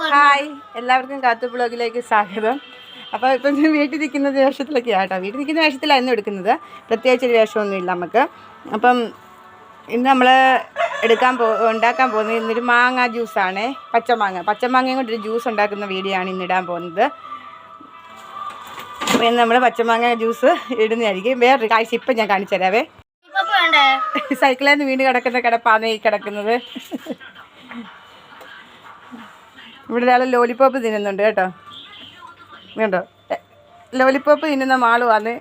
Hi. എല്ലാവർക്കും കാത്തു ബ്ലോഗിലേക്ക് സ്വാഗതം. അപ്പോൾ ഇപ്പം ഞാൻ വീട്ടിൽ നിൽക്കുന്ന വേഷത്തിലൊക്കെ ആട്ടോ വീട്ടിൽ നിൽക്കുന്ന വേഷത്തിലായിരുന്നു എടുക്കുന്നത്. പ്രത്യേകിച്ച് ഒരു വേഷമൊന്നുമില്ല നമുക്ക്. അപ്പം ഇന്ന് നമ്മൾ എടുക്കാൻ പോ ഉണ്ടാക്കാൻ പോകുന്നത് ഇന്നൊരു മാങ്ങ ജ്യൂസാണ്. പച്ചമാങ്ങ. പച്ചമാങ്ങയും കൊണ്ടൊരു ജ്യൂസ് ഉണ്ടാക്കുന്ന വീഡിയോ ആണ് ഇന്ന് ഇടാൻ പോകുന്നത്. ഇന്ന് നമ്മൾ പച്ചമാങ്ങ ജ്യൂസ് ഇടുന്നതായിരിക്കും. വേറൊരു കാഴ്ച ഇപ്പം ഞാൻ കാണിച്ചു തരാവേ. വേണ്ടേ? സൈക്കിളിൽ നിന്ന് വീണ് കിടക്കുന്ന കിടപ്പാണ് ഈ കിടക്കുന്നത്. ഇവിടെ ഒരാൾ ലോലിപ്പോപ്പ് തിന്നുന്നുണ്ട് കേട്ടോ. കേട്ടോ ലോലിപ്പോപ്പ് തിന്നുന്ന മാളുവാന്ന്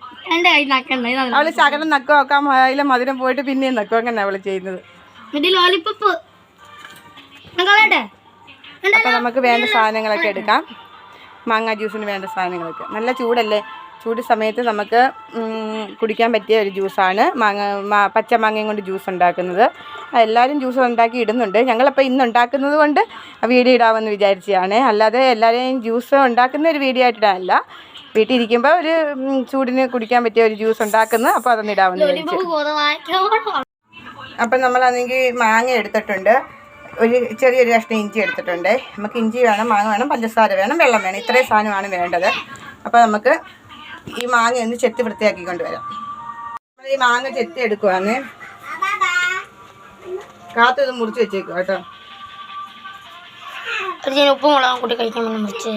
അവൾ ശകലം നക്കോ ആക്കാൻ അതിലെ മധുരം പോയിട്ട് പിന്നെയും നക്കോ അങ്ങനെ അവൾ ചെയ്യുന്നത്. അപ്പം നമുക്ക് വേണ്ട സാധനങ്ങളൊക്കെ എടുക്കാം. മാങ്ങ ജ്യൂസിന് വേണ്ട സാധനങ്ങളൊക്കെ. നല്ല ചൂടല്ലേ? ചൂട് സമയത്ത് നമുക്ക് കുടിക്കാൻ പറ്റിയ ഒരു ജ്യൂസാണ്. മാങ്ങ മാ- പച്ചമാങ്ങയും കൊണ്ട് ജ്യൂസ് ഉണ്ടാക്കുന്നത്. എല്ലാവരും ജ്യൂസ് ഉണ്ടാക്കി ഇടുന്നുണ്ട്. ഞങ്ങളപ്പോൾ ഇന്ന് ഉണ്ടാക്കുന്നത് കൊണ്ട് വീഡിയോ ഇടാമെന്ന് വിചാരിച്ചതാണ്. അല്ലാതെ എല്ലാവരെയും ജ്യൂസ് ഉണ്ടാക്കുന്ന ഒരു വീഡിയോ ആയിട്ടിടാനല്ല വീട്ടിൽ ഇരിക്കുമ്പോൾ ഒരു ചൂടിന് കുടിക്കാൻ പറ്റിയ ഒരു ജ്യൂസ് ഉണ്ടാക്കുന്നു. അപ്പോൾ അതൊന്ന് ഇടാമെന്ന് വിചാരിച്ചു. അപ്പം നമ്മളാണെങ്കിൽ മാങ്ങ എടുത്തിട്ടുണ്ട്. ഒരു ചെറിയൊരു കഷ്ണം ഇഞ്ചി എടുത്തിട്ടുണ്ട്. നമുക്ക് ഇഞ്ചി വേണം മാങ്ങ വേണം പഞ്ചസാര വേണം വെള്ളം വേണം. ഇത്രയും സാധനമാണ് വേണ്ടത്. അപ്പോൾ നമുക്ക് ഈ മാങ്ങ ഒന്ന് ചെത്തി വൃത്തിയാക്കി കൊണ്ടുവരാം. നമ്മൾ ഈ മാങ്ങ ചെത്തി എടുക്കുവാന്ന് കാത്തു ഇത് മുറിച്ച് വെച്ചേക്കും കേട്ടോ. ഉപ്പും മുളകും കൂട്ടി കഴിക്കാൻ വേണ്ടി മുറിച്ച്.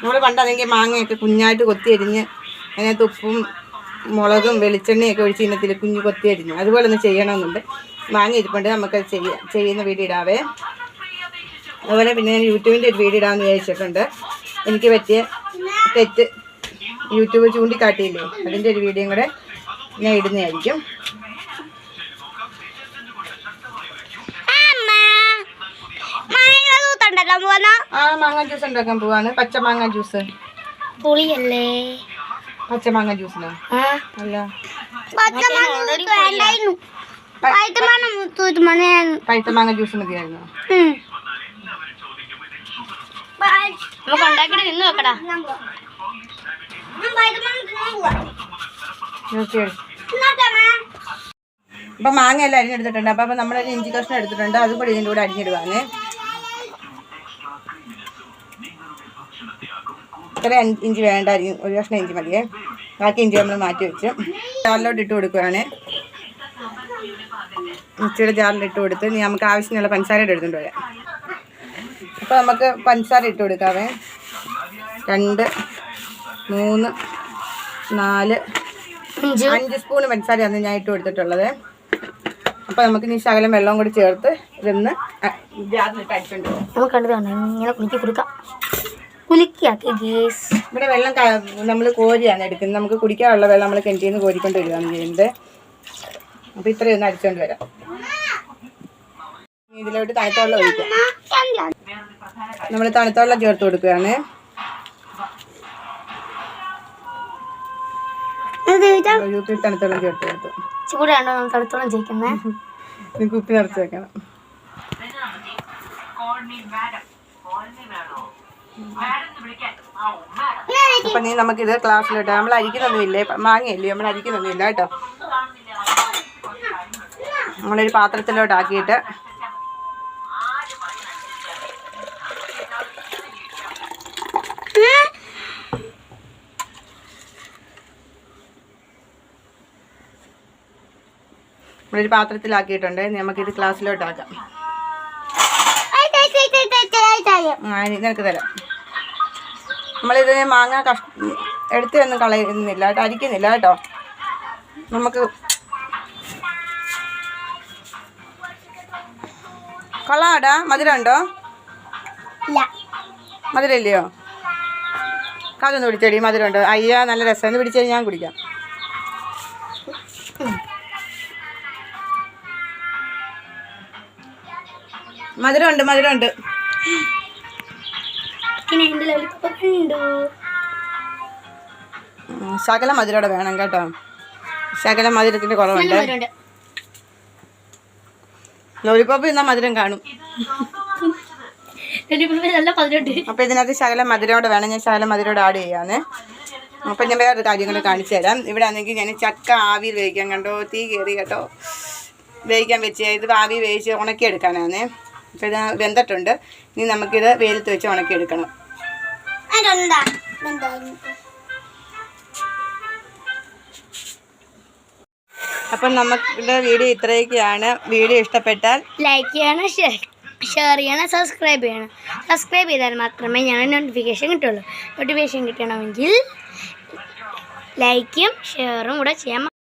നമ്മൾ പണ്ടാണെങ്കിൽ മാങ്ങയൊക്കെ കുഞ്ഞായിട്ട് കൊത്തി അരിഞ്ഞ് അതിനകത്ത് ഉപ്പും മുളകും വെളിച്ചെണ്ണയൊക്കെ ഒഴിച്ച് ഇന്നത്തിൽ കുഞ്ഞ് കൊത്തി അരിഞ്ഞു. അതുപോലെ ഒന്ന് ചെയ്യണമെന്നുണ്ട്. മാങ്ങ ഇരിപ്പുണ്ട്. നമുക്കത് ചെയ്യാം. ചെയ്യുന്ന വീഡിയോ ഇടാവേ. അതുപോലെ പിന്നെ ഞാൻ യൂട്യൂബിന്റെ ഒരു വീഡിയോ ഇടാമെന്ന് വിചാരിച്ചിട്ടുണ്ട്. എനിക്ക് പറ്റിയ തെറ്റ് യൂട്യൂബ് ചൂണ്ടിക്കാട്ടിയില്ലേ? അതിന്റെ ഒരു വീഡിയോ കൂടെ ഞാൻ ഇടുന്നതായിരിക്കും. ആ മാങ്ങ ജ്യൂസ് ഉണ്ടാക്കാൻ പോവാണ്. പച്ചമാങ്ങ ജ്യൂസ് പുളിയല്ലേ? പച്ചമാങ്ങ ജ്യൂസിനോ അല്ല. പഴുത്തമാങ്ങ ജ്യൂസ് മതിയായിരുന്നു. നമുക്ക് ഉണ്ടാക്കിട്ട് നിന്ന് വെക്കടാ ഓക്കെ അപ്പൊ മാങ്ങ എല്ലാം അരിഞ്ഞെടുത്തിട്ടുണ്ട്. അപ്പൊ അപ്പൊ നമ്മളൊരു ഇഞ്ചി കഷ്ണം എടുത്തിട്ടുണ്ട്. അതും കൂടി ഇതിന്റെ കൂടെ അരിഞ്ഞിടുവാങ്ങേ ഇത്ര ഇഞ്ചി വേണ്ട. അരി ഒരു കഷ്ണം ഇഞ്ചി മതിയേ. ബാക്കി ഇഞ്ചി നമ്മൾ മാറ്റി വെച്ച്. ജാറിലോട്ട് ഇട്ട് കൊടുക്കുവാണ്. ഇച്ചിരി ജാറിലിട്ട് കൊടുത്ത് നമുക്ക് ആവശ്യമുള്ള പഞ്ചസാര എടുത്തുകൊണ്ട് വരാം. അപ്പോൾ നമുക്ക് പഞ്ചസാര ഇട്ട് കൊടുക്കാവേ. രണ്ട് മൂന്ന് നാല് അഞ്ച്. അഞ്ച് സ്പൂൺ പഞ്ചസാരയാണ് ഞാൻ ഇട്ട് കൊടുത്തിട്ടുള്ളത്. അപ്പോൾ നമുക്ക് ഇനി ശകലം വെള്ളം കൂടി ചേർത്ത് ഇതൊന്ന് ജാറിലിട്ട് നമുക്ക് ഇങ്ങനെ കുലുക്കി കൊടുക്കാം കുലുക്കിയാക്കി ഇവിടെ വെള്ളം നമ്മൾ കോരിയാണ് എടുക്കുന്നത്. നമുക്ക് കുടിക്കാനുള്ള വെള്ളം നമ്മൾ കിണറ്റിൽ നിന്ന് കോരിക്കൊണ്ട് വരികയാണ് ചെയ്യുന്നത്. അപ്പോൾ ഇത്രയൊന്നും അടിച്ചോണ്ട് അടിച്ചുകൊണ്ട് വരാം. ഇതിലോട്ട് തണുത്ത വെള്ളം ഒഴിക്കാം നമ്മൾ തണുത്ത ചേർത്ത് കൊടുക്കുകയാണ്. ഒരു കുപ്പി തണുത്ത ചേർത്ത് കൊടുത്തു. ചൂടാണോ നമ്മൾ തടുത്തോളം ജയിക്കുന്നത് ഇനി കുപ്പി നിറച്ച് വെക്കണം. അപ്പൊ നീ നമുക്കിത് ക്ലാസ്സിലോട്ട് നമ്മൾ അരിക്കുന്നൊന്നുമില്ലേ? മാങ്ങയല്ലേ? നമ്മൾ അരിക്കുന്നൊന്നുമില്ല കേട്ടോ. നമ്മളൊരു പാത്രത്തിലോട്ട് ആക്കിയിട്ട് നമ്മളൊരു പാത്രത്തിലാക്കിയിട്ടുണ്ട്. നമുക്കിത് ക്ലാസ്സിലോട്ടാക്കാം നിനക്ക് തരാം. നമ്മളിത് മാങ്ങ കഷ് എടുത്ത് ഒന്നും കളയുന്നില്ല കേട്ടോ അരിക്കുന്നില്ല കേട്ടോ. നമുക്ക് കൊള്ളാടാ മധുരമുണ്ടോ? ഉണ്ടോ മധുരം ഇല്ലയോ കാതൊന്ന് പിടിച്ചേടി മധുരമുണ്ടോ. അയ്യ നല്ല രസം ഒന്ന് പിടിച്ചാൽ ഞാൻ കുടിക്കാം. മധുരം ഉണ്ട് മധുരം ഉണ്ട് പിന്നെ എന്റെ ലോലിപ്പപ്പ് കണ്ടു ഉം, ശകല മധുരോടെ വേണം കേട്ടോ. ശകല മധുരത്തിന്റെ കുറവുണ്ട്. ലോലിപ്പോപ്പ് ഇന്നാ മധുരം കാണും. അപ്പൊ ഇതിനകത്ത് ശകല മധുരോടെ വേണം. ഞാൻ ശകല മധുരോടെ ആഡ് ചെയ്യാന്ന്. അപ്പൊ ഞാൻ വേറെ കാര്യങ്ങൾ കാണിച്ചു തരാം. ഇവിടെ ആണെങ്കിൽ ഞാൻ ചക്ക ആവിയിൽ വേവിക്കാൻ കണ്ടോ? തീ കയറി കേട്ടോ. വേവിക്കാൻ വെച്ച് ഇത് ആവി വേവിച്ച് ഉണക്കിയെടുക്കാനാണ് അപ്പോൾ ഇത് വെന്തിട്ടുണ്ട്. ഇനി നമുക്കിത് വെയിലത്ത് വെച്ച് ഉണക്കിയെടുക്കണം. അപ്പം നമ്മുടെ വീഡിയോ ഇത്രയൊക്കെയാണ്. വീഡിയോ ഇഷ്ടപ്പെട്ടാൽ ലൈക്ക് ചെയ്യണം ഷെയർ ചെയ്യണം സബ്സ്ക്രൈബ് ചെയ്യണം. സബ്സ്ക്രൈബ് ചെയ്താൽ മാത്രമേ ഞങ്ങൾ നോട്ടിഫിക്കേഷൻ കിട്ടുള്ളൂ. നോട്ടിഫിക്കേഷൻ കിട്ടണമെങ്കിൽ ലൈക്കും ഷെയറും കൂടെ ചെയ്യാൻ